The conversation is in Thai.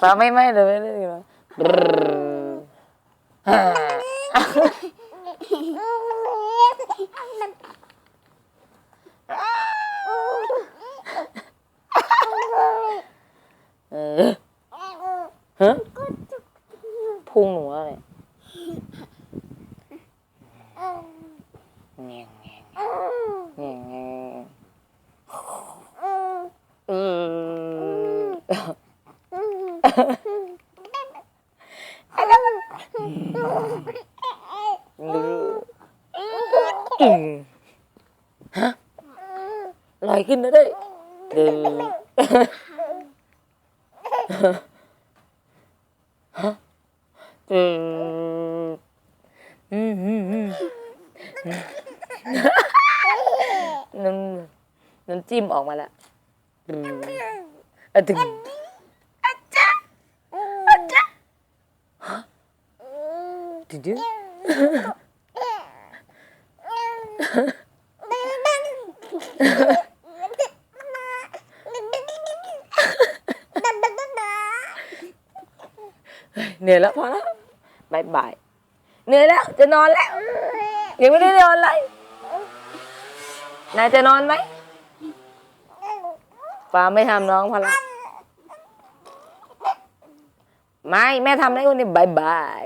ฟ้าไม่ไม่เลยไม่เลยหรอเออฮะพุงหนูอะไรเงี้ยเงี้ยเงี้ยเงี้ยเออ อืม ฮะลอยขึ้นแล้วด้เดินฮะเอออืมอืมอืมน้ำน้ำจิ้มออกมาแล้ว อืมอะถึงอาจารย์อาจารย์ฮะถึงดึงเหนื่อยแล้วพอแล้วบายบายเหนื่อยแล้วจะนอนแล้วยังไม่ได้นอนเลยนายจะนอนไหม ป้าไม่ทำน้องพอละไม่แม่ทำได้คนนี้บายบาย